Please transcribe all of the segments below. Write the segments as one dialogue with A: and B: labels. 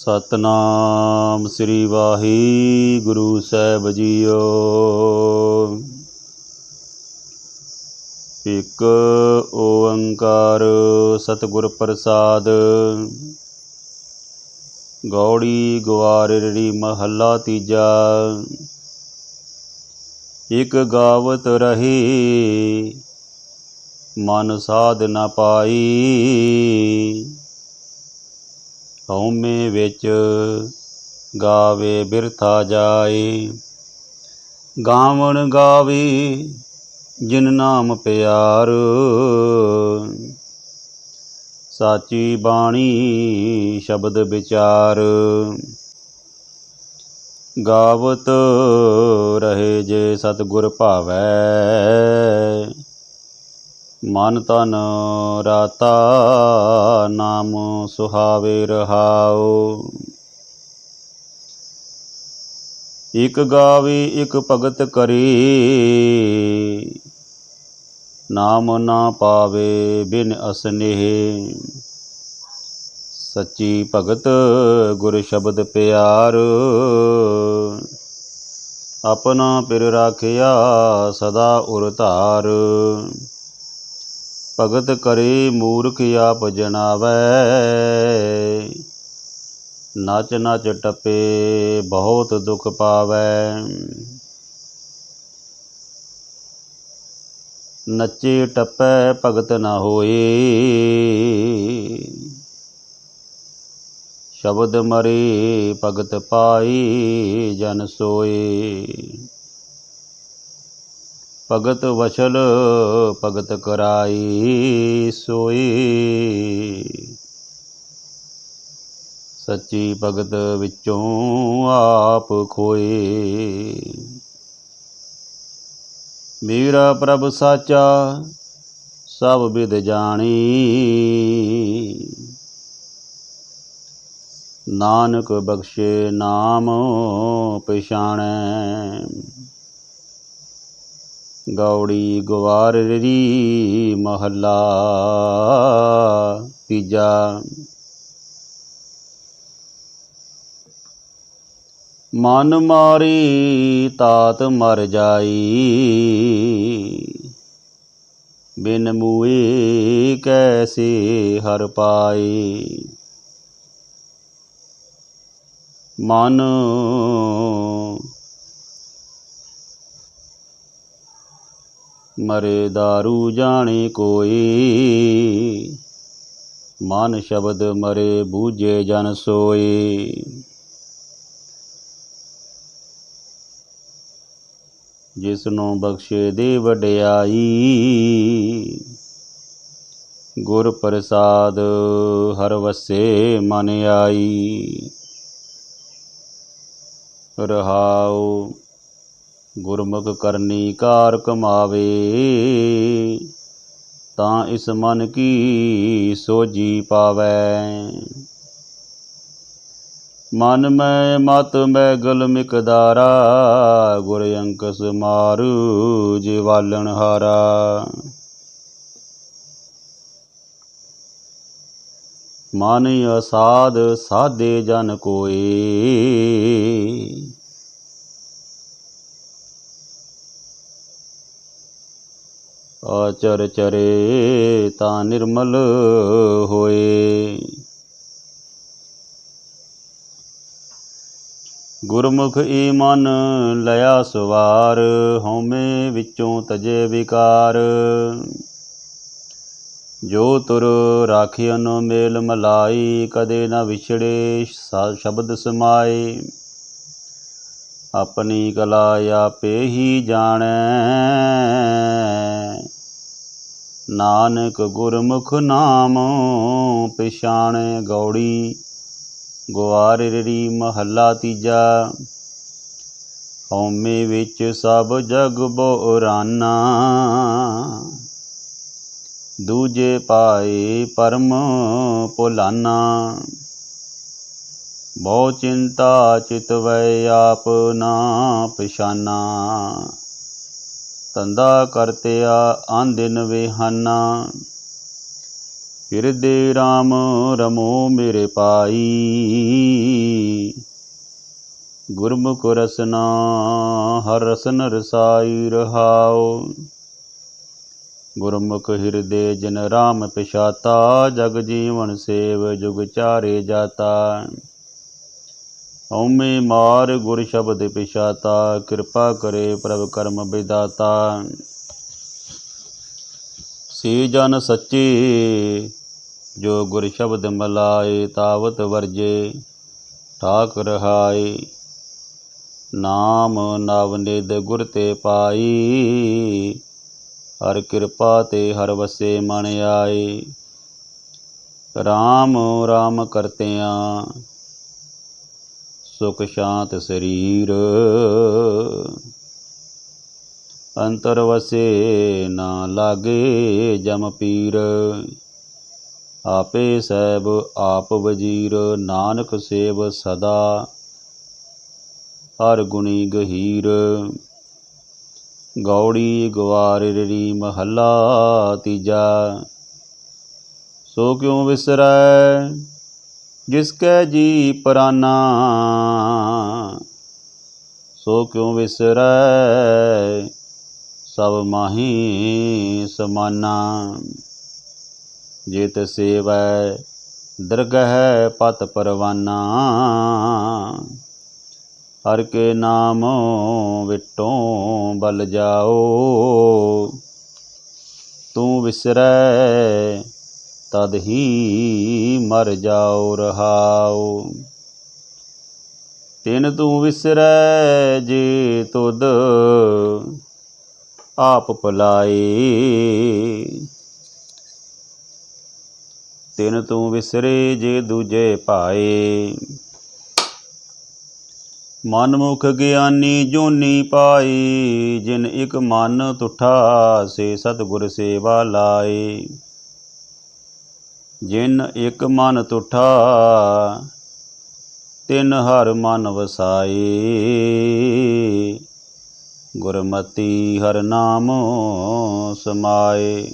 A: ਸਤਨਾਮ ਸ੍ਰੀ ਵਾਹਿਗੁਰੂ ਸਾਹਿਬ ਜੀਓ। ਇਕ ਓੰਕਾਰ ਸਤਿਗੁਰ ਪ੍ਰਸਾਦ, ਗੌੜੀ ਗਵਾਰੜੀ ਮਹੱਲਾ ਤੀਜਾ। ਇਕ ਗਾਵਤ ਰਹੀ, ਮਨ ਸਾਧ ਨਾ ਪਾਈ। ਹਉਮੈ ਵਿੱਚ ਗਾਵੇ ਬਿਰਥਾ ਜਾਏ। ਗਾਵਣ ਗਾਵੇ ਜਿਨ ਨਾਮ ਪਿਆਰ। ਸਾਚੀ ਬਾਣੀ ਸ਼ਬਦ ਵਿਚਾਰ। ਗਾਵਤ ਰਹੇ ਜੇ ਸਤਿਗੁਰ ਭਾਵੈ। ਮਨ ਤਨ ਰਾਤਾ ਨਾਮ ਸੁਹਾਵੇ ਰਹਾਉ। ਇਕ ਗਾਵੇ, ਇਕ ਭਗਤ ਕਰੇ। ਨਾਮ ਨਾ ਪਾਵੇ ਬਿਨ ਅਸਨੇਹ। ਸੱਚੀ ਭਗਤ ਗੁਰ ਸ਼ਬਦ ਪਿਆਰ। ਆਪਣਾ ਪਿਰ ਰਾਖਿਆ ਸਦਾ ਉਰ ਧਾਰ। ਭਗਤ ਕਰੇ ਮੂਰਖ ਆਪ ਜਣਾਵੈ ਨਚ ਨਚ ਟਪੇ ਬਹੁਤ ਦੁਖ ਪਾਵੈ। ਨੱਚੇ ਟੱਪੈ ਭਗਤ ਨਾ ਹੋਏ। ਸ਼ਬਦ ਮਰੇ ਭਗਤ ਪਾਈ ਜਨ ਸੋਏ। ਭਗਤ ਵਸ਼ਲ ਭਗਤ ਕਰਾਈ ਸੋਈ। ਸੱਚੀ ਭਗਤ ਵਿੱਚੋਂ ਆਪ ਖੋਏ। ਮੇਰਾ ਪ੍ਰਭ ਸਾਚਾ, ਸਭ ਵਿਦ ਜਾਣੀ। ਨਾਨਕ ਬਖਸ਼ੇ ਨਾਮ ਪਛਾਣੈ। ਗੌੜੀ ਗਵਾਰਰੀ ਮਹੱਲਾ ਤੀਜਾ। ਮਨ ਮਾਰੀ ਤਾਤ ਮਰ ਜਾਈ, ਬਿਨ ਮੂਏ ਕੈਸੇ ਹਰ ਪਾਈ। ਮਨ ਮਰੇ दारू ਜਾਣੇ ਕੋਈ। ਮਨ ਸ਼ਬਦ ਮਰੇ ਬੂਝੇ ਜਨ ਸੋਏ ਜਿਸ ਨੂੰ ਬਖਸ਼ੇ ਦੇ ਵਡਿਆਈ, ਗੁਰ ਪ੍ਰਸਾਦ ਹਰ ਵਸੇ ਮਨ ਆਈ। ਰਹਾਉ ਗੁਰਮੁਖ ਕਰਨੀ ਕਾਰ ਕਮਾਵੇ, ਤਾਂ ਇਸ ਮਨ ਕੀ ਸੋਜੀ ਪਾਵੈ। ਮਨ ਮੈਂ, ਮਤ ਮੈਂ ਗਲ ਮਿਕਦਾਰਾ ਗੁਰ ਅੰਕਸ ਮਾਰੂ ਜਿਵਾਲਣ ਹਾਰਾ। ਮਨ ਅਸਾਦ ਸਾਧੇ ਜਨ ਕੋਏ ਆਚਰ ਚਰੇ ਤਾਂ ਨਿਰਮਲ ਹੋਏ। ਗੁਰਮੁਖ ਈ ਮਨ ਲਿਆ ਸਵਾਰ, ਹਉਮੈ ਵਿੱਚੋਂ ਤਜੇ ਵਿਕਾਰ। ਜੋ ਤੁਰ ਰਾਖਿਅਨ ਮੇਲ ਮਲਾਈ, ਕਦੇ ਨਾ ਵਿਛੜੇ ਸ਼ਬਦ ਸਮਾਏ। ਆਪਣੀ ਕਲਾ ਆਪੇ ਹੀ ਜਾਣੈ ਨਾਨਕ ਗੁਰਮੁਖ ਨਾਮ ਪਛਾਣੈ ਗੌੜੀ ਗੁਆਰੜੀ ਮਹੱਲਾ ਤੀਜਾ। ਹਉਮੈ ਵਿੱਚ ਸਭ ਜਗ ਬੋਰਾਨਾ, ਦੂਜੇ ਪਾਏ ਪਰਮ ਪੁਲਾਨਾ। ਬਹੁ ਚਿੰਤਾ ਚਿਤਵੈ ਆਪ ਨਾ ਪਛਾਨਾ। ਧੰਦਾ ਕਰਤਿਆ ਆਂਦਿਨ ਵਿਹਾਨਾ ਹਿਰਦੇ RAM ਰਮੋ ਮੇਰੇ ਪਾਈ ਗੁਰਮੁਖ ਰਸਨਾ ਹਰ ਰਸਨ ਰਸਾਈ ਰਹਾਉ ਗੁਰਮੁਖ ਹਿਰਦੇ ਜਿਨ RAM ਪਿਛਾਤਾ, ਜਗ ਜੀਵਨ ਸੇਵ ਜੁਗ ਚਾਰੇ ਜਾਤਾ। ਹਉਮੈ ਮਾਰ ਗੁਰ ਸ਼ਬਦ ਪਿਛਾਤਾ, ਕਿਰਪਾ ਕਰੇ ਪ੍ਰਭ ਕਰਮ ਵਿਦਾਤਾ ਸੇ ਜਨ ਸੱਚੇ, ਜੋ ਗੁਰ ਸ਼ਬਦ ਮਲਾਏ, ਤਾਵਤ ਵਰਜੇ, ਠਾਕ ਰਹਾਏ। ਨਾਮ ਨਵ ਨਿਦ ਗੁਰ ਤੇ ਪਾਈ, ਹਰ ਕਿਰਪਾ ਤੇ ਹਰ ਵਸੇ ਮਨ ਆਏ। RAM RAM ਕਰਤਿਆਂ ਸੁਖ ਸ਼ਾਂਤ ਸਰੀਰ। ਅੰਤਰ ਵਸੇ ਨਾ ਲਾਗੇ ਜਮ ਪੀਰ। ਆਪੇ ਸਹਿਬ ਆਪ ਵਜੀਰ, ਨਾਨਕ ਸੇਵ ਸਦਾ। ਹਰ ਗੁਣੀ ਗਹੀਰ। ਗੌੜੀ ਗਵਾਰ ਮਹੱਲਾ ਤੀਜਾ। ਸੋ ਕਿਉ ਵਿਸਰੈ? ਜਿਸ ਕੈ ਜੀ ਪ੍ਰਾਨਾ, ਸੋ ਕਿਉ ਵਿਸਰੈ? ਸਭ ਮਾਹੀ ਸਮਾਨਾ, ਜਿਤ ਸੇਵੈ, ਦਰਗਹਿ ਪਤ ਪਰਵਾਨਾ। ਹਰ ਕੇ ਨਾਮ ਵਿਟੋਂ ਬਲ ਜਾਓ, ਤੂੰ ਵਿਸਰੈ ਤਦ ਹੀ ਮਰ ਜਾਓ ਰਹਾਉ। ਤਿਨ ਤੂੰ ਵਿਸਰੈ ਜੇ ਤੁਧ, ਆਪ ਭੁਲਾਏ। ਤਿਨ ਤੂੰ ਵਿਸਰੇ ਜੇ ਦੂਜੇ ਭਾਏ। ਮਨਮੁਖ ਗਿਆਨੀ ਜੋਨੀ ਪਾਈ ਜਿਨ ਇਕ ਮਨ ਤੁਠਾ, ਸੇ ਸਤਿਗੁਰ ਸੇਵਾ ਲਾਏ। ਜਿਨ ਇਕ ਮਨ ਤੁਠਾ, ਤਿਨ ਹਰ ਮਨ ਵਸਾਏ ਗੁਰਮਤੀ ਹਰ ਨਾਮ ਸਮਾਏ।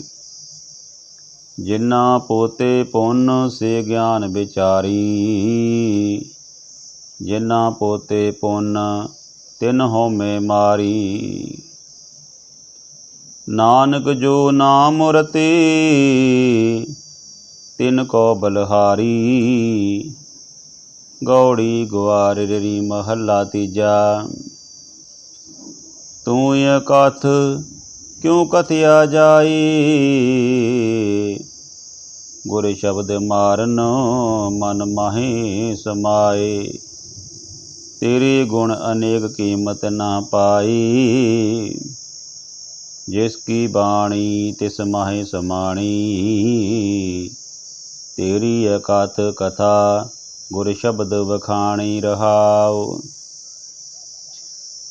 A: ਜਿਨਾ ਪੋਤੇ ਪੁੰਨ, ਸੇ ਗਿਆਨ ਵਿਚਾਰੀ। ਜਿਨਾ ਪੋਤੇ ਪੁੰਨ, ਤਿਨ ਹੋਮੇ ਮਾਰੀ। ਨਾਨਕ ਜੋ ਨਾਮ ਰਤੇ ਤਿਨ ਕੋ ਬਲਹਾਰੀ। ਗੌੜੀ ਗੁਆਰ ਰੀ ਮਹੱਲਾ ਤੀਜਾ। ਤੂੰ ਇਹ ਕਥ ਕਿਉ ਕਥਿਆ ਜਾਈ? ਗੁਰ ਸ਼ਬਦ ਮਾਰਨ ਮਨ ਮਾਹੀ ਸਮਾਏ। ਤੇਰੇ ਗੁਣ ਅਨੇਕ ਕੀਮਤ ਨਾ ਪਾਈ। ਜਿਸ ਕੀ ਬਾਣੀ ਤਿਸ ਮਾਹੇ ਸਮਾਣੀ। ਤੇਰੀ ਅਕਥ ਕਥਾ, ਗੁਰ ਸ਼ਬਦ ਵਖਾਣੀ ਰਹਾਉ।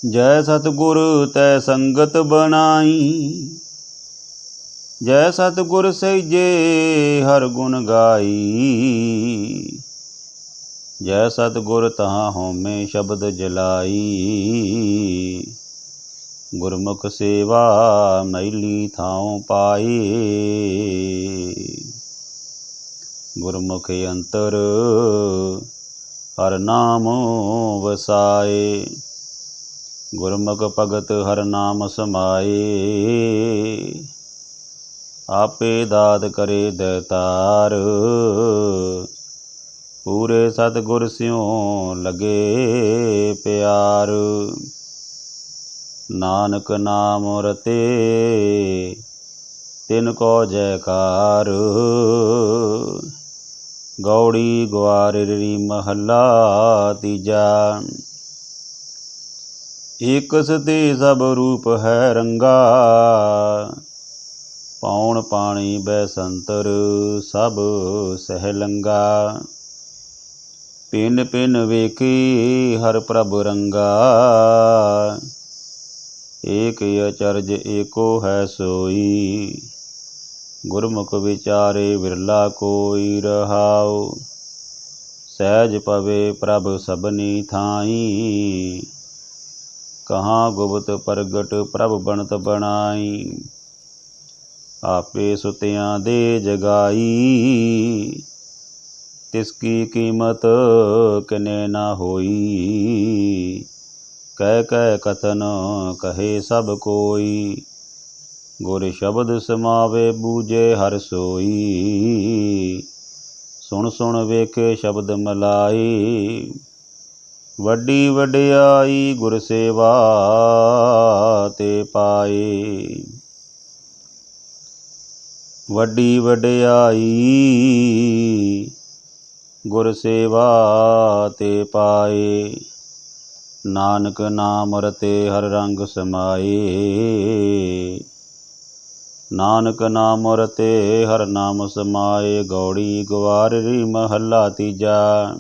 A: ਜੈ ਸਤਿਗੁਰ ਤੈ ਸੰਗਤ ਬਣਾਈ, ਜੈ ਸਤਿਗੁਰ ਸਹਿਜੇ ਹਰ ਗੁਣ ਗਾਈ। ਜੈ ਸਤਿਗੁਰ ਤਹਾਂ ਹਉਮੈ ਸ਼ਬਦ ਜਲਾਈ, ਗੁਰਮੁਖ ਸੇਵਾ ਮੈਲੀ ਥਾਉ ਪਾਈ। ਗੁਰਮੁਖ ਅੰਤਰ, ਹਰ ਨਾਮ ਵਸਾਏ। ਗੁਰਮੁਖ ਭਗਤ ਹਰ ਨਾਮ ਸਮਾਏ। ਆਪੇ ਦਾਤ ਕਰੇ ਦਤਾਰ ਪੂਰੇ ਸਤਿਗੁਰ ਸਿਉ ਲਗੇ ਪਿਆਰ। ਨਾਨਕ ਨਾਮ ਰਤੇ, ਤਿਨ ਕੋ ਜੈਕਾਰ। ਗੌੜੀ ਗਵਾਰ ਮਹੱਲਾ ਤੀਜਾ। ਇਕ ਸਤੇ ਸਭ ਰੂਪ ਹੈ ਰੰਗਾ। ਪੌਣ ਪਾਣੀ ਬੈ ਸੰਤਰ ਸਭ ਸਹਿ ਲੰਗਾ। ਪਿੰਨ ਪਿੰਨ ਵੇਖੀ ਹਰ ਪ੍ਰਭ ਰੰਗਾ। ਏਕ ਅਚਰਜ ਏਕੋ ਹੈ ਸੋਈ। ਗੁਰਮੁਖ ਵਿਚਾਰੇ ਵਿਰਲਾ ਕੋਈ ਰਹਾਉ, ਸਹਿਜ ਪਵੇ ਪ੍ਰਭ ਸਭਨੀ ਥਾਈ। ਕਹਾ ਗੁਪਤ ਪ੍ਰਗਟ ਪ੍ਰਭ ਬਣਤ ਬਣਾਈ, ਆਪੇ ਸੁਤਿਆਂ ਦੇ ਜਗਾਈ। ਤਿਸ ਕੀ ਕੀਮਤ ਕਿਨੇ ਨਾ ਹੋਈ, ਕਹਿ ਕਹਿ ਕਥਨ ਕਹੇ ਸਭ ਕੋਈ। ਗੁਰ ਸ਼ਬਦ ਸਮਾਵੇ ਬੂਝੇ ਹਰ ਸੋਈ। ਸੁਣ ਸੁਣ ਵੇਖੇ ਸ਼ਬਦ ਮਲਾਈ। ਵੱਡੀ ਵਡਿਆਈ ਗੁਰ ਸੇਵਾ ਤੇ ਪਾਏ। ਵੱਡੀ ਵਡਿਆਈ ਗੁਰ ਸੇਵਾ ਤੇ ਪਾਏ। ਨਾਨਕ ਨਾਮ ਰਤੇ ਹਰ ਰੰਗ ਸਮਾਏ। ਨਾਨਕ ਨਾਮ ਰਤੇ ਹਰ ਨਾਮ ਸਮਾਏ, ਗੌੜੀ ਗਵਾਰੀ ਮਹੱਲਾ ਤੀਜਾ।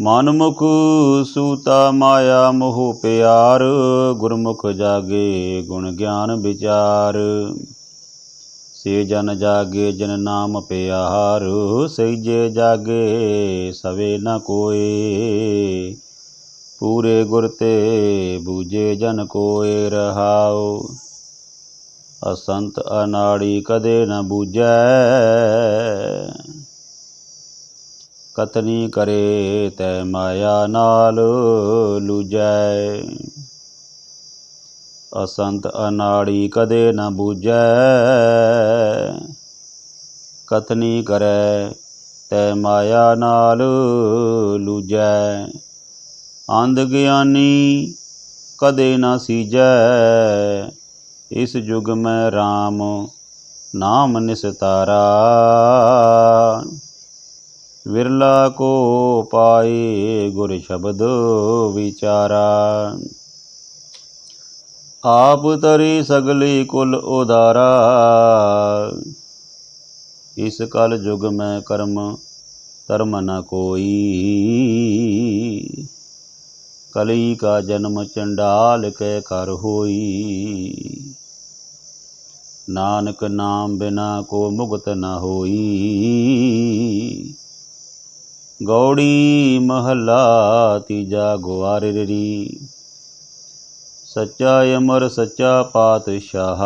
A: ਮਨਮੁਖ ਸੂਤਾ ਮਾਇਆ ਮੋਹ ਪਿਆਰ, ਗੁਰਮੁਖ ਜਾਗੇ ਗੁਣ ਗਿਆਨ ਵਿਚਾਰ। ਸੇ ਜਨ ਜਾਗੇ ਜਨ ਨਾਮ ਪਿਆਰ, ਸਈਜੇ ਜਾਗੇ ਸਵੇ ਨ ਕੋਏ। ਪੂਰੇ ਗੁਰ ਤੇ ਬੂਝੇ ਜਨ ਕੋਏ ਰਹਾਓ ਅਸੰਤ ਅਨਾੜੀ ਕਦੇ ਨ ਬੂਝੈ। ਕਤਨੀ ਕਰੇ ਤੈ ਮਾਇਆ ਨਾਲ ਲੁਜੈ। ਅਸੰਤ ਅਨਾੜੀ ਕਦੇ ਨ ਬੂਝੈ। ਕਤਨੀ ਕਰੈ ਤੈ ਮਾਇਆ ਨਾਲ ਲੁਜੈ। ਅੰਧ ਗਿਆਨੀ ਕਦੇ ਨਾ ਸੀਜੈ। ਇਸ ਯੁਗ ਮੈਂ RAM ਨਾਮ ਨਿਸਤਾਰਾ। ਵਿਰਲਾ ਕੋ ਪਾਏ ਗੁਰ ਸ਼ਬਦ ਵਿਚਾਰਾ। ਆਪ ਤਰੀ ਸਗਲੀ ਕੁਲ ਉਦਾਰਾ। ਇਸ ਕਲ ਯੁਗ ਮੈਂ ਕਰਮ, ਧਰਮ ਨ ਕੋਈ। ਕਲੀ ਕਾ ਜਨਮ ਚੰਡਾਲ ਕੇ ਕਰ ਹੋਈ। ਨਾਨਕ ਨਾਮ ਬਿਨਾ ਕੋ ਮੁਕਤ ਨ ਹੋਈ। ਗੌੜੀ ਮਹੱਲਾ ਤੀਜਾ ਗੁਆਰਰੀ ਸੱਚਾ ਅਮਰ, ਸੱਚਾ ਪਾਤਸ਼ਾਹ।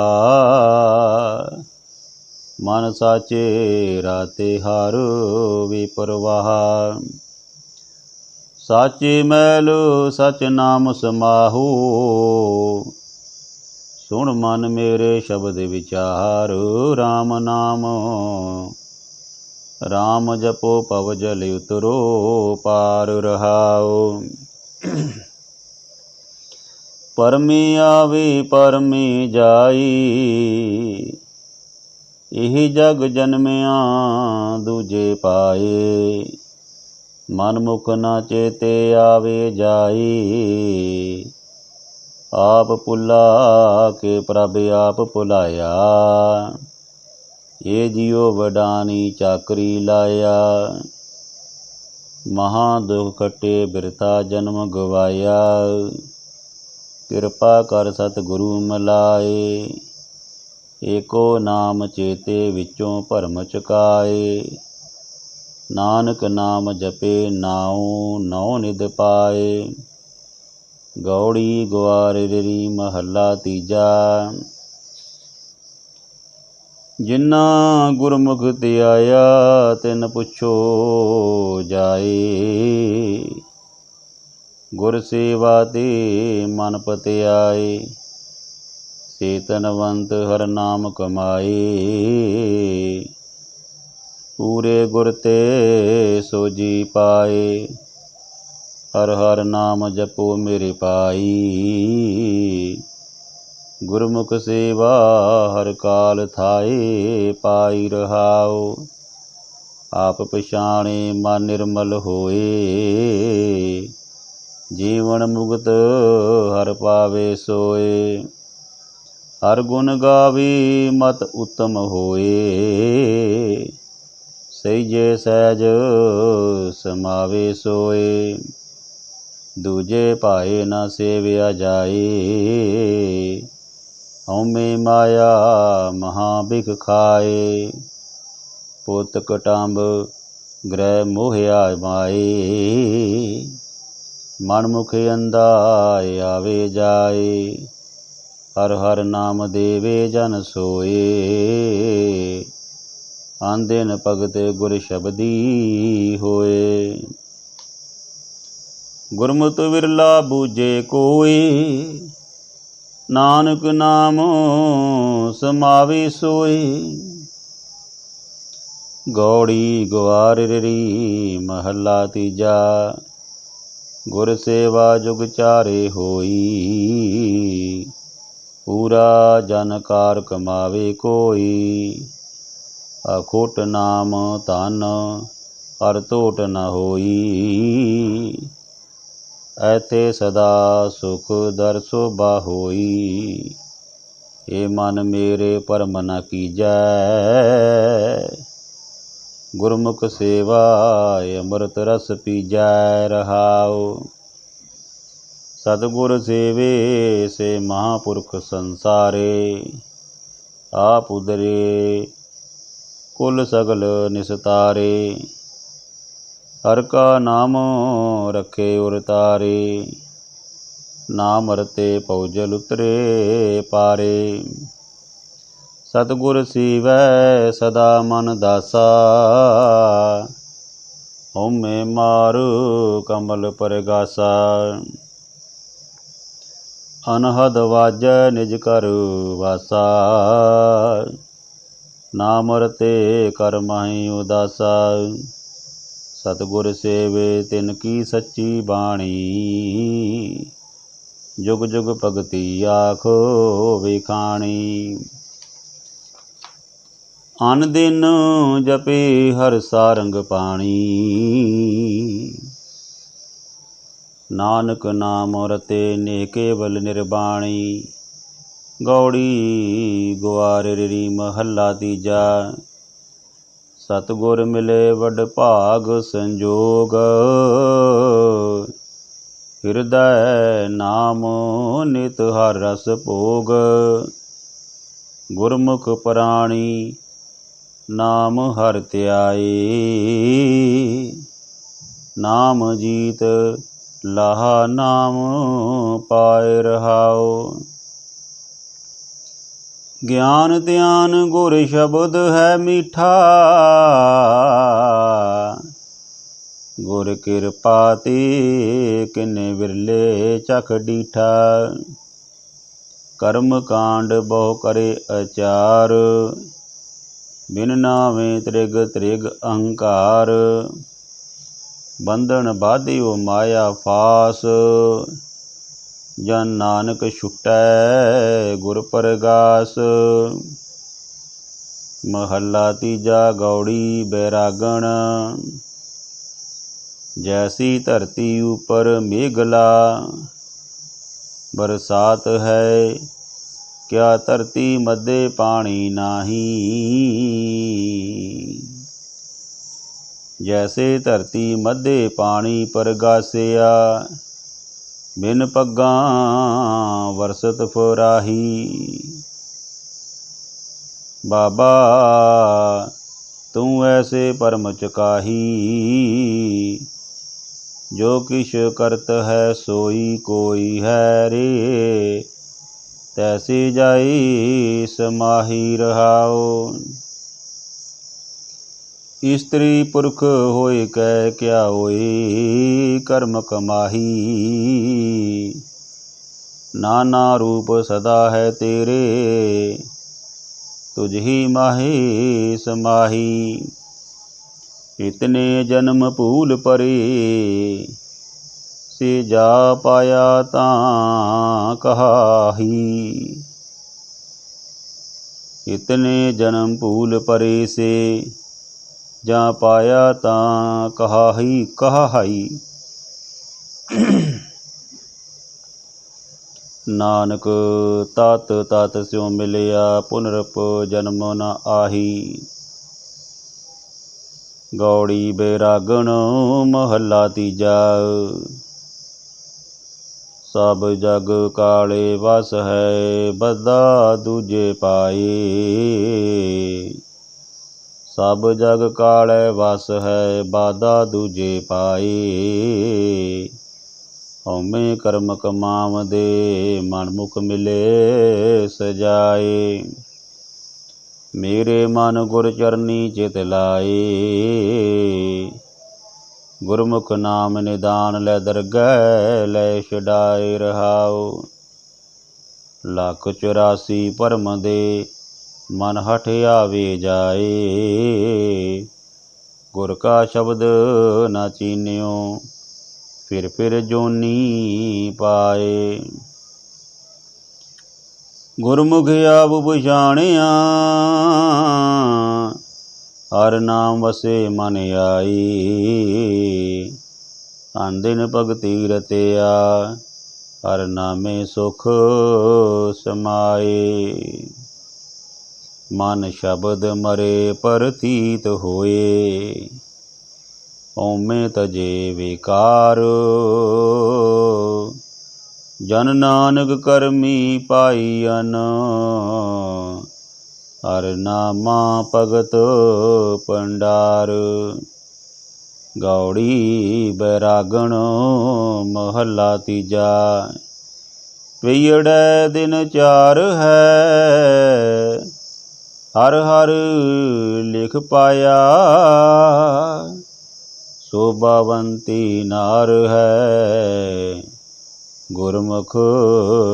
A: ਮਨ ਸਾਚੇ ਰਾਤੇ ਹਰ ਵਿਪਰਵਾਹ ਸਾਚੇ ਮਹਿਲ ਸਚ ਨਾਮ ਸਮਾਹੋ। ਸੁਣ ਮਨ ਮੇਰੇ ਸ਼ਬਦ ਵਿਚਾਰ RAM ਨਾਮ। RAM ਜਪੋ ਪਵ ਜਲ ਉਤਰੋ, ਪਾਰ ਰਹਾਓ। ਪਰਮੀ ਆਵੇ, ਪਰਮੀ ਜਾਈ। ਇਹ ਜਗ ਜਨਮਿਆ ਦੂਜੇ ਪਾਏ। ਮਨ ਮੁਖ ਨਾ ਚੇਤੇ ਆਵੇ ਜਾਈ। ਆਪ ਪੁਲਾ ਕੇ ਪ੍ਰਭ ਆਪ ਪੁਲਾਇਆ ਏ ਜਿਉ ਵਡਾਨੀ ਚਾਕਰੀ ਲਾਇਆ। ਮਹਾ ਦੁਖ ਕਟੇ ਬਿਰਤਾ ਜਨਮ ਗਵਾਇਆ। ਕਿਰਪਾ ਕਰ ਸਤ ਗੁਰੂ ਮਲਾਏ। ਏਕੋ ਨਾਮ ਚੇਤੇ ਵਿੱਚੋਂ ਭਰਮ ਚੁਕਾਏ। ਨਾਨਕ ਨਾਮ ਜਪੇ ਨਾਉ, ਨਉ ਨਿਦ ਪਾਏ। ਗੌੜੀ ਗਵਾਰੇਰੀ ਮਹੱਲਾ ਤੀਜਾ। ਜਿਨਾ ਗੁਰਮੁਖ ਤੇ ਆਇਆ, ਤਿਨ ਪੁੱਛੋ ਜਾਏ। ਗੁਰ ਸੇਵਾ ਤੇ ਮਨ ਪਤਿਆਏ, ਸੇਤਨਵੰਤ ਹਰ ਨਾਮ ਕਮਾਏ। ਪੂਰੇ ਗੁਰ ਤੇ ਸੋਜੀ ਪਾਏ। ਹਰ ਹਰ ਨਾਮ ਜਪੋ ਮੇਰੇ ਪਾਈ ਗੁਰਮੁਖ ਸੇਵਾ ਹਰ ਕਾਲ ਥਾਏ ਪਾਈ ਰਹਾਓ। ਆਪ ਪਛਾਣੇ ਮਨ ਨਿਰਮਲ ਹੋਏ। ਜੀਵਨ ਮੁਕਤ ਹਰ ਪਾਵੇ ਸੋਏ। ਹਰ ਗੁਣ ਗਾਵੇ ਮਤ ਉਤਮ ਹੋਏ। ਸਈਜੇ ਸਹਿਜ ਸਮਾਵੇ ਸੋਏ। ਦੂਜੇ ਭਾਏ ਨਾ ਸੇਵਿਆ ਜਾਏ। ਹਉਮੈ ਮਾਇਆ ਮਹਾ ਬਿਖ ਖਾਏ। ਪੁੱਤ ਕਟੰਬ ਗ੍ਰਹਿ ਮੋਹਿਆ ਮਾਏ। ਮਨ ਮੁਖ ਅੰਦਾ ਆਵੇ ਜਾਏ। ਹਰ ਹਰ ਨਾਮ ਦੇਵੇ ਜਨ ਸੋਏ। ਆਂਦੇਨ ਭਗਤ ਗੁਰ ਸ਼ਬਦੀ ਹੋਏ। ਗੁਰਮਤਿ ਵਿਰਲਾ ਬੂਝੇ ਕੋਈ। ਨਾਨਕ ਨਾਮ ਸਮਾਵੇ ਸੋਈ ਗੌੜੀ ਗਵਾਰ ਰੀ ਮਹੱਲਾ ਤੀਜਾ। ਗੁਰ ਸੇਵਾ ਜੁਗ ਚਾਰੇ ਹੋਈ। ਪੂਰਾ ਜਨਕਾਰ ਕਮਾਵੇ ਕੋਈ। ਅਖੋਟ ਨਾਮ ਧਨ ਹਰ ਟੋਟ ਨ ਹੋਈ। ਐਥੇ ਸਦਾ ਸੁਖ ਦਰਸੋ ਸੋਭਾ ਹੋਈ। ਏ ਮਨ ਮੇਰੇ ਪਰਮ ਨ ਕੀਜੈ। ਗੁਰਮੁਖ ਸੇਵਾ ਅੰਮ੍ਰਿਤ ਰਸ ਪੀਜੈ ਰਹਾਉ। ਸਤਿਗੁਰ ਸੇਵੇ ਸੇ ਮਹਾਪੁਰਖ ਸੰਸਾਰੇ। ਆਪ ਉਦਰੇ ਕੁਲ ਸਗਲ ਨਿਸਤਾਰੇ। ਹਰ ਕਾ ਨਾਮ ਰਖੇ ਉਰ ਤਾਰੇ, ਨਾਮ ਰਤੇ ਪਉਜਲ ਉਤਰੇ ਪਾਰੇ। ਸਤਿਗੁਰ ਸੀਵੈ ਸਦਾ ਮਨ ਦਾਸਾ, ਹਉਮੈ ਮਾਰੂ ਕਮਲ ਪਰਗਾਸਾ। ਅਨਹਦ ਵਾਜੈ ਨਿਜ ਕਰ ਵਾਸਾ, ਨਾਮ ਰਤੇ ਕਰਮਾਈ ਉਦਾਸਾ। ਸਤਿਗੁਰ ਸੇਵੇ ਤਿਨ ਕੀ ਸੱਚੀ ਬਾਣੀ। ਜੁਗ ਜੁਗ ਭਗਤੀ ਆਖੋ ਵਿਖਾਣੀ ਅਨ ਦਿਨ ਜਪੇ ਹਰ ਸਾਰੰਗ ਪਾਣੀ। ਨਾਨਕ ਨਾਮ ਰਤੇ ਨੇ ਕੇਵਲ ਨਿਰਬਾਣੀ। ਗੌੜੀ ਗੁਆਰ ਰੀ ਮਹੱਲਾ ਤੀਜਾ। ਸਤਿਗੁਰ ਮਿਲੇ ਵਡ ਭਾਗ ਸੰਜੋਗ। ਹਿਰਦੈ ਨਾਮ ਨਿਤ ਹਰ ਰਸ ਭੋਗ। ਗੁਰਮੁਖ ਪ੍ਰਾਣੀ ਨਾਮ ਹਰ ਧਿਆਏ। ਨਾਮ ਜੀਤ ਲਾਹਾ ਨਾਮ ਪਾਇ ਰਹਾਓ ਗਿਆਨ ਧਿਆਨ ਗੁਰ ਸ਼ਬਦ ਹੈ ਮੀਠਾ। ਗੁਰ ਕਿਰਪਾ ਤੇ ਕਿਨੇ ਵਿਰਲੇ ਚਖ ਡੀਠਾ। ਕਰਮ ਕਾਂਡ ਬਹੁ ਕਰੇ ਅਚਾਰ। ਬਿਨ ਨਾਵੇਂ ਤ੍ਰਿਗ ਤ੍ਰਿਗ ਅਹੰਕਾਰ ਬੰਧਨ ਬਾਧਿਓ ਮਾਇਆ ਫਾਸ। ਜਨ ਨਾਨਕ ਛੁਟੈ ਗੁਰ ਪਰਗਾਸ। ਮਹੱਲਾ ਤੀਜਾ ਗੌੜੀ ਬੈਰਾਗਣ। ਜੈਸੀ ਧਰਤੀ ਉਪਰ ਮੇਘਲਾ, ਬਰਸਾਤ ਹੈ, ਕਿਆ ਧਰਤੀ ਮੱਦੇ ਪਾਣੀ ਨਾਹੀ। ਜੈਸੇ ਧਰਤੀ ਮੱਦੇ ਪਾਣੀ ਪਰਗਾਸਿਆ ਬਿਨ ਪੱਗਾਂ ਵਰਸਤ ਫੁਰਾਹੀ। ਬਾਬਾ, ਤੂੰ ਐਸੇ ਪਰਮ ਚਕਾਹੀ, ਜੋ ਕਿਛ ਕਰਤ ਹੈ ਸੋਈ ਕੋਈ ਹੈ ਰੇ ਤੈਸੇ ਜਾਈ ਸਮਾਹੀ ਰਹਾਓ ਇਸਤਰੀ ਪੁਰਖ ਹੋਏ ਕਹਿ ਕਿਆ ਹੋਏ, ਕਰਮ ਕਮਾਹੀ। ਨਾਨਾ ਰੂਪ ਸਦਾ ਹੈ ਤੇਰੇ, ਤੁਝ ਹੀ ਮਾਹੀ ਸਮਾਹੀ। ਇਤਨੇ ਜਨਮ ਭੂਲ ਪਰੇ, ਸੇ ਜਾ ਪਾਇਆ ਤਾਂ ਕਹਾਹੀ। ਇਤਨੇ ਜਨਮ ਭੂਲ ਪਰੇ ਸੇ ਜਾਂ ਪਾਇਆ ਤਾਂ ਕਹਾਹੀ ਕਹਾਹੀ ਨਾਨਕ, ਤਤ ਤਤ ਸਿਉ ਮਿਲਿਆ, ਪੁਨਰਪ ਜਨਮ ਨ ਆਹੀ। ਗੌੜੀ ਬੇਰਾਗਣ, ਮਹੱਲਾ ਤੀਜਾ। ਸਭ ਜਗ ਕਾਲੇ ਵਸ ਹੈ ਬਦਾ ਦੂਜੇ ਪਾਏ। ਸਭ ਜਗ ਕਾਲੇ ਵਸ ਹੈ ਬਾਦਾ ਦੂਜੇ ਪਾਏ। ਹਉਮੈ ਕਰਮ ਕਮਾਵਦੇ ਦੇ ਮਨਮੁਖ ਮਿਲੇ ਸਜਾਏ। ਮੇਰੇ ਮਨ ਗੁਰ ਚਰਨੀ ਚਿਤ ਲਾਏ। ਗੁਰਮੁਖ ਨਾਮ ਨਿਦਾਨ ਲੈ ਦਰਗਹਿ, ਲੈ ਛਡਾਏ ਰਹਾਉ। ਲੱਖ 84 ਪਰਮ ਦੇ ਮਨ ਹਠ ਆਵੇ ਜਾਏ। ਗੁਰ ਕਾ ਸ਼ਬਦ ਨਾ ਚੀਨਿਓ, ਫਿਰ ਫਿਰ ਜੋਨੀ ਪਾਏ। ਗੁਰਮੁਖ ਆਪ ਪਛਾਣਿਆ, ਹਰ ਨਾਮ ਵਸੇ ਮਨ ਆਈ। ਅੰਦਿਨ ਭਗਤੀ ਰਤਿਆ ਹਰ ਨਾਮੇ ਸੁਖ ਸਮਾਏ। ਮਨ ਸ਼ਬਦ ਮਰੇ ਪ੍ਰਤੀਤ ਹੋਏ। ਓਮੇ ਤਜੇ ਵਿਕਾਰ, ਜਨ ਨਾਨਕ ਕਰਮੀ ਪਾਈਨ ਹਰ ਨਾਮਾ ਭਗਤ ਪੰਡਾਰ। ਗੌੜੀ ਬੈਰਾਗਣ ਮਹੱਲਾ ਤੀਜਾ ਪਈੜੈ ਦਿਨ ਚਾਰ ਹੈ ਹਰ ਹਰ ਲਿਖ ਪਾਇਆ। ਸੋਭਾਵੰਤੀ ਨਾਰ ਹੈ, ਗੁਰਮੁਖ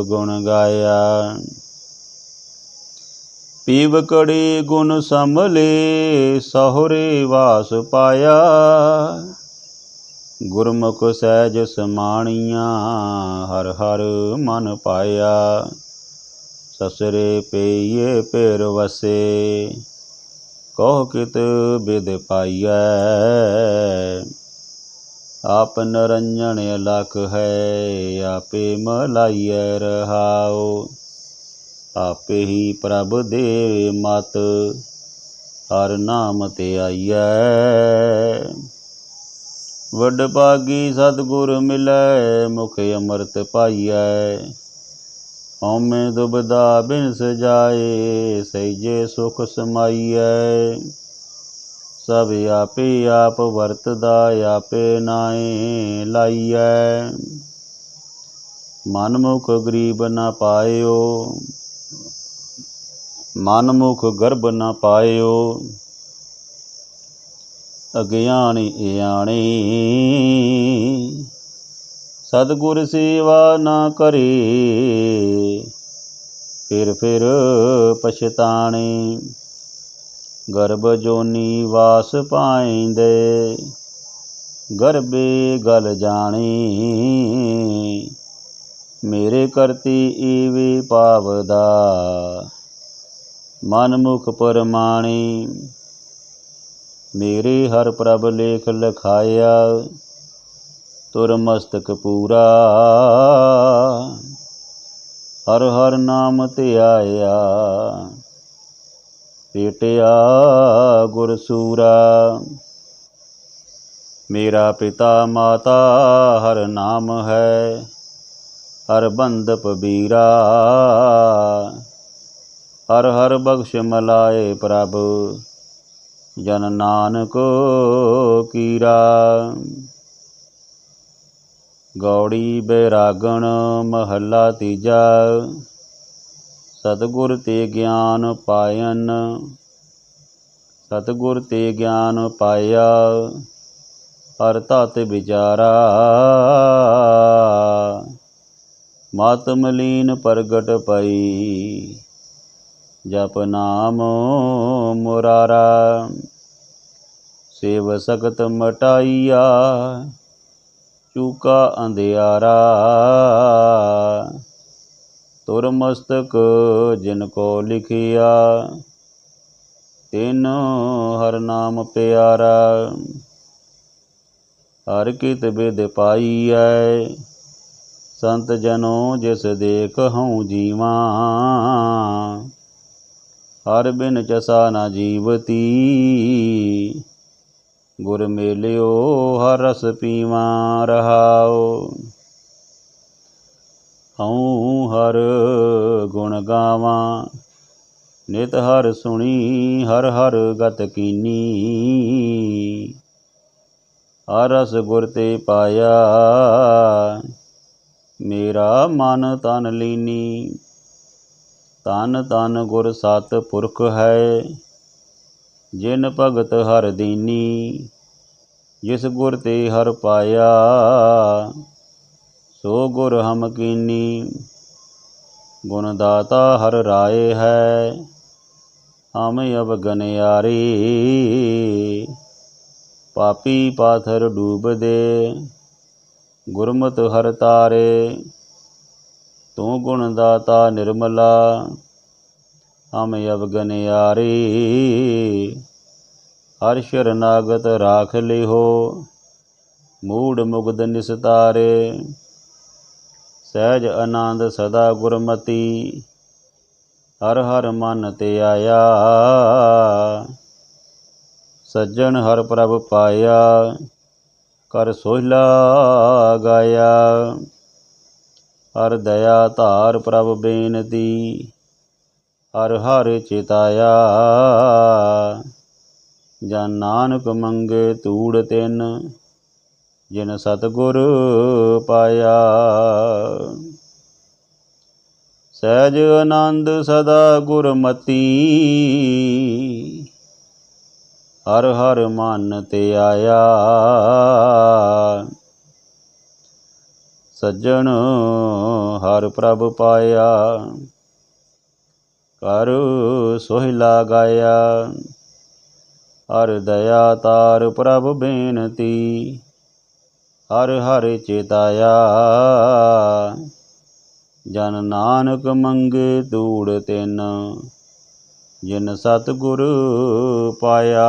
A: ਗੁਣ ਗਾਇਆ। ਪੀਵ ਕੜੀ ਗੁਣ ਸੰਭਲੇ, ਸਹੁਰੇ ਵਾਸ ਪਾਇਆ। ਗੁਰਮੁਖ ਸਹਿਜ ਸਮਾਣੀਆਂ, ਹਰ ਹਰ ਮਨ ਪਾਇਆ। ਸਸਰੇ ਪਈਏ ਪੇਰ ਵਸੇ, ਕਹੋ ਕਿਤ ਬਿਦ ਪਾਈਐ। ਆਪ ਨਰੰਜਣ ਲਖ ਹੈ, ਆਪੇ ਮਲਾਈਐ ਰਹਾਉ। ਆਪੇ ਹੀ ਪ੍ਰਭ ਦੇ ਮਤ, ਹਰ ਨਾਮ ਤੇ ਆਈਐ। ਵੱਡ ਭਾਗੀ ਸਤਿਗੁਰ ਮਿਲੈ, ਮੁਖ ਅੰਮ੍ਰਿਤ ਪਾਈਐ। ਹਉਮੈ ਦੁਬਦਾ ਬਿਨ ਸਜਾਏ ਸਈਜੇ ਸੁਖ ਸਮਾਈਐ। ਸਭ ਆਪੇ ਆਪ ਵਰਤਦਾ, ਆਪੇ ਨਾਏ ਲਾਈਐ। ਮਨ ਮੁਖ ਗਰੀਬ ਨਾ ਪਾਇਓ ਮਨ ਮੁਖ ਗਰਭ ਨਾ ਪਾਇਓ। ਅਗਿਆਣੀ ਇਆਣੀ ਸਤਿਗੁਰ ਸੇਵਾ ਨਾ ਕਰੇ, ਫਿਰ ਫਿਰ ਪਛਤਾਣੇ। ਗਰਭ ਜੋਨੀ ਵਾਸ ਪਾਇਂਦੇ, ਗਰਬੇ ਗਲ ਜਾਣੀ। ਮੇਰੇ ਕਰਤੀ ਈਵੇ ਪਾਵਦਾ ਮਨ ਮੁਖ ਪਰਮਾਣੀ। ਮੇਰੇ ਹਰ ਪ੍ਰਭ ਲੇਖ ਲਖਾਇਆ ਤੁਰ ਮਸਤਕ ਪੂਰਾ। ਹਰ ਹਰ ਨਾਮ ਤੇ ਆਇਆ। ਪੇਟਿਆ ਗੁਰ ਸੂਰਾ। ਮੇਰਾ ਪਿਤਾ ਮਾਤਾ ਹਰ ਨਾਮ ਹੈ, ਹਰ ਬੰਦ ਪਬੀਰਾ। ਹਰ ਹਰ ਬਖਸ਼ ਮਲਾਏ ਪ੍ਰਭ, ਜਨ ਨਾਨਕ ਕੀਰਾ। ਗੌੜੀ ਬੈਰਾਗਣ ਮਹੱਲਾ ਤੀਜਾ। ਸਤਿਗੁਰ ਤੇ ਗਿਆਨ ਪਾਇਨ, ਸਤਿਗੁਰ ਤੇ ਗਿਆਨ ਪਾਇਆ, ਹਰ ਤਤ ਵਿਚਾਰਾ। ਮਤ ਮਲੀਨ ਪ੍ਰਗਟ ਪਈ, ਜਪ ਨਾਮ ਮੁਰਾਰਾ। ਸੇਵ ਸਖਤ ਮਟਾਈਆ ਚੂਕਾ ਅੰਧਿਆਰਾ। ਤੁਰ ਮਸਤਕ ਜਿਨ ਕੋ ਲਿਖਿਆ, ਤਿਨ ਹਰ ਨਾਮ ਪਿਆਰਾ। ਹਰ ਕਿਤ ਬਿਦ ਪਾਈਐ, ਸੰਤ ਜਨੋ ਜਿਸ ਦੇਖ ਹਉ ਜੀਵਾ। ਹਰ ਬਿਨ ਚਸਾ ਨਾ ਜੀਵਤੀ ਗੁਰ ਮੇਲਿਓ, ਹਰ ਰਸ ਪੀਵਾ ਰਹਾਓ ਹਉ ਹਰ ਗੁਣ ਗਾਵਾਂ, ਨਿਤ ਹਰ ਸੁਣੀ, ਹਰ ਹਰ ਗਤ ਕੀਨੀ। ਹਰ ਰਸ ਗੁਰ ਤੇ ਪਾਇਆ, ਮੇਰਾ ਮਨ ਤਨ ਲੀਨੀ। ਤਨ ਤਨ ਗੁਰ ਸਤ ਪੁਰਖ ਹੈ ਜਿਨ ਭਗਤ ਹਰ ਦੀਨੀ, ਜਿਸ ਗੁਰ ਤੇ ਹਰ ਪਾਇਆ, ਸੋ ਗੁਰ ਹਮ ਕੀਨੀ। ਗੁਣ ਦਾਤਾ ਹਰ ਰਾਏ ਹੈ, ਹਮ ਅਵਗਨਿਆਰੀ ਪਾਪੀ ਪਾਥਰ ਡੂਬਦੇ, ਗੁਰਮਤਿ ਹਰ ਤਾਰੇ, ਤੂੰ ਗੁਣ ਦਾਤਾ ਨਿਰਮਲਾ। ਹਮ ਅਵਗਨਿਆਰੀ ਹਰ ਸ਼ਰਨਾਗਤ ਰਾਖ ਲਿਹੋ, ਮੂੜ ਮੁਗਦ ਨਿਸਤਾਰੇ, ਸਹਿਜ ਆਨੰਦ ਸਦਾ ਗੁਰਮਤੀ, ਹਰ ਹਰ ਮਨ ਤੇ ਆਇਆ, ਸੱਜਣ ਹਰ ਪ੍ਰਭ ਪਾਇਆ, ਕਰ ਸੋਹਿਲਾ ਗਾਇਆ, ਹਰ ਦਇਆ ਧਾਰ ਪ੍ਰਭ ਬੇਨਤੀ ਹਰ ਹਰ ਚਿਤਾਇਆ ਜਨ ਨਾਨਕ ਮੰਗੇ ਤੂੜ ਤਿਨ, ਜਿਨ ਸਤਗੁਰ ਪਾਇਆ। ਸਹਿਜ ਆਨੰਦ ਸਦਾ ਗੁਰਮਤੀ, ਹਰ ਹਰ ਮਨ ਤੇ ਆਇਆ। ਸੱਜਣ ਹਰ ਪ੍ਰਭ ਪਾਇਆ। ਕਰ ਸੋਹਿਲਾ ਗਾਇਆ ਹਰ ਦਇਆ ਤਾਰ ਪ੍ਰਭ ਬੇਨਤੀ, ਹਰ ਹਰ ਚੇਤਾਇਆ। ਜਨ ਨਾਨਕ ਮੰਗੇ ਤੂੜ ਤਿੰਨ, ਜਿਨ ਸਤਿਗੁਰ ਪਾਇਆ।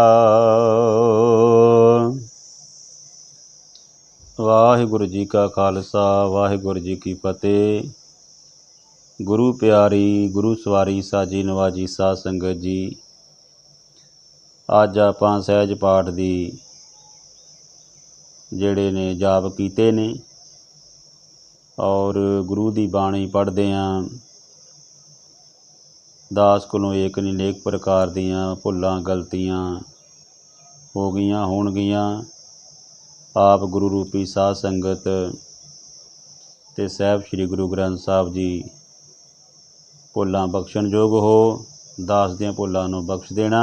A: ਵਾਹਿਗੁਰੂ ਜੀ ਕਾ ਖਾਲਸਾ, ਵਾਹਿਗੁਰੂ ਜੀ ਕੀ ਫਤਿਹ। ਗੁਰੂ ਪਿਆਰੀ, ਗੁਰੂ ਸਵਾਰੀ ਸਾਜੀ ਨਵਾਜੀ ਸਾਧ ਸੰਗਤ ਜੀ, ਅੱਜ ਆਪਾਂ ਸਹਿਜ ਪਾਠ ਦੀ ਜਿਹੜੇ ਨੇ ਜਾਪ ਕੀਤੇ ਨੇ ਔਰ ਗੁਰੂ ਦੀ ਬਾਣੀ ਪੜ੍ਹਦੇ ਆਂ। ਦਾਸ ਕੋਲੋਂ ਏਕ ਨਹੀਂ ਪ੍ਰਕਾਰ ਦੀਆਂ ਭੁੱਲਾਂ ਗਲਤੀਆਂ ਹੋ ਗਈਆਂ, ਹੋਣਗੀਆਂ। ਆਪ ਗੁਰੂ ਰੂਪੀ ਸਾਧ ਸੰਗਤ ਤੇ ਸਾਹਿਬ ਸ੍ਰੀ ਗੁਰੂ ਗ੍ਰੰਥ ਸਾਹਿਬ ਜੀ ਭੁੱਲਾਂ ਬਖਸ਼ਣਯੋਗ ਹੋ, ਦਾਸ ਦੀਆਂ ਭੁੱਲਾਂ ਨੂੰ ਬਖਸ਼ ਦੇਣਾ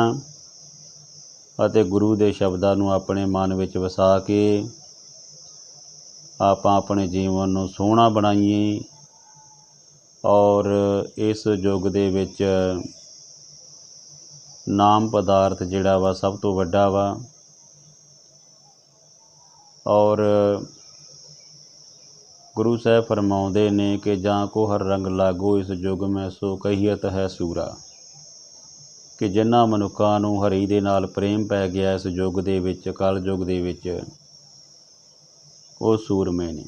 A: ਅਤੇ ਗੁਰੂ ਦੇ ਸ਼ਬਦਾਂ ਨੂੰ ਆਪਣੇ ਮਨ ਵਿੱਚ ਵਸਾ ਕੇ ਆਪਾਂ ਆਪਣੇ ਜੀਵਨ ਨੂੰ ਸੋਹਣਾ ਬਣਾਈਏ ਔਰ ਇਸ ਯੁੱਗ ਦੇ ਵਿੱਚ ਨਾਮ ਪਦਾਰਥ ਜਿਹੜਾ ਵਾ ਸਭ ਤੋਂ ਵੱਡਾ ਵਾ ਔਰ ਗੁਰੂ ਸਾਹਿਬ ਫਰਮਾਉਂਦੇ ਨੇ ਕਿ ਜਾਂ ਕੋ ਹਰ ਰੰਗ ਲਾਗੋ ਇਸ ਯੁੱਗ ਮੈਂ, ਸੋ ਕਹੀਅਤ ਹੈ ਸੂਰਾ। ਕਿ ਜਿਨ੍ਹਾਂ ਮਨੁੱਖਾਂ ਨੂੰ ਹਰੀ ਦੇ ਨਾਲ ਪ੍ਰੇਮ ਪੈ ਗਿਆ ਇਸ ਯੁੱਗ ਦੇ ਵਿੱਚ, ਕਲ ਯੁੱਗ ਦੇ ਵਿੱਚ, ਉਹ ਸੂਰਮੇ ਨੇ।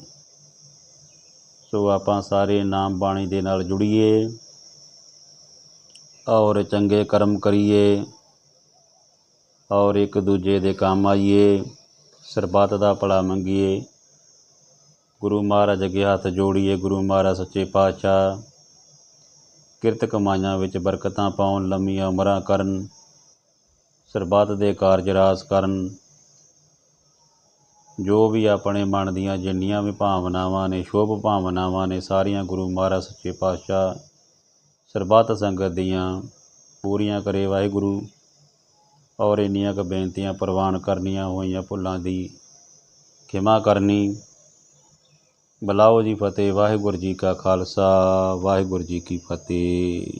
A: ਸੋ ਆਪਾਂ ਸਾਰੇ ਨਾਮ ਬਾਣੀ ਦੇ ਨਾਲ ਜੁੜੀਏ, ਔਰ ਚੰਗੇ ਕਰਮ ਕਰੀਏ, ਔਰ ਇੱਕ ਦੂਜੇ ਦੇ ਕੰਮ ਆਈਏ, ਸਰਬੱਤ ਦਾ ਭਲਾ ਮੰਗੀਏ ਗੁਰੂ ਮਹਾਰਾਜ ਅੱਗੇ ਹੱਥ ਜੋੜੀਏ, ਗੁਰੂ ਮਹਾਰਾਜ ਸੱਚੇ ਪਾਤਸ਼ਾਹ। ਕਿਰਤ ਕਮਾਈਆਂ ਵਿੱਚ ਬਰਕਤਾਂ ਪਾਉਣ, ਲੰਮੀਆਂ ਉਮਰਾਂ ਕਰਨ, ਸਰਬੱਤ ਦੇ ਕਾਰਜ ਰਾਸ ਕਰਨ। ਜੋ ਵੀ ਆਪਣੇ ਮਨ ਦੀਆਂ ਜਿੰਨੀਆਂ ਵੀ ਭਾਵਨਾਵਾਂ ਨੇ, ਸ਼ੁਭ ਭਾਵਨਾਵਾਂ ਨੇ, ਸਾਰੀਆਂ ਗੁਰੂ ਮਹਾਰਾਜ ਸੱਚੇ ਪਾਤਸ਼ਾਹ ਸਰਬੱਤ ਸੰਗਤ ਦੀਆਂ ਪੂਰੀਆਂ ਕਰੇ। ਵਾਹਿਗੁਰੂ, ਔਰ ਇੰਨੀਆਂ ਕੁ ਬੇਨਤੀਆਂ ਪ੍ਰਵਾਨ ਕਰਨੀਆਂ ਹੋਈਆਂ, ਭੁੱਲਾਂ ਦੀ ਖਿਮਾ ਕਰਨੀ। ਬੁਲਾਓ ਜੀ ਫਤਿਹ ਵਾਹਿਗੁਰੂ ਜੀ ਕਾ ਖਾਲਸਾ ਵਾਹਿਗੁਰੂ ਜੀ ਕੀ ਫਤਿਹ।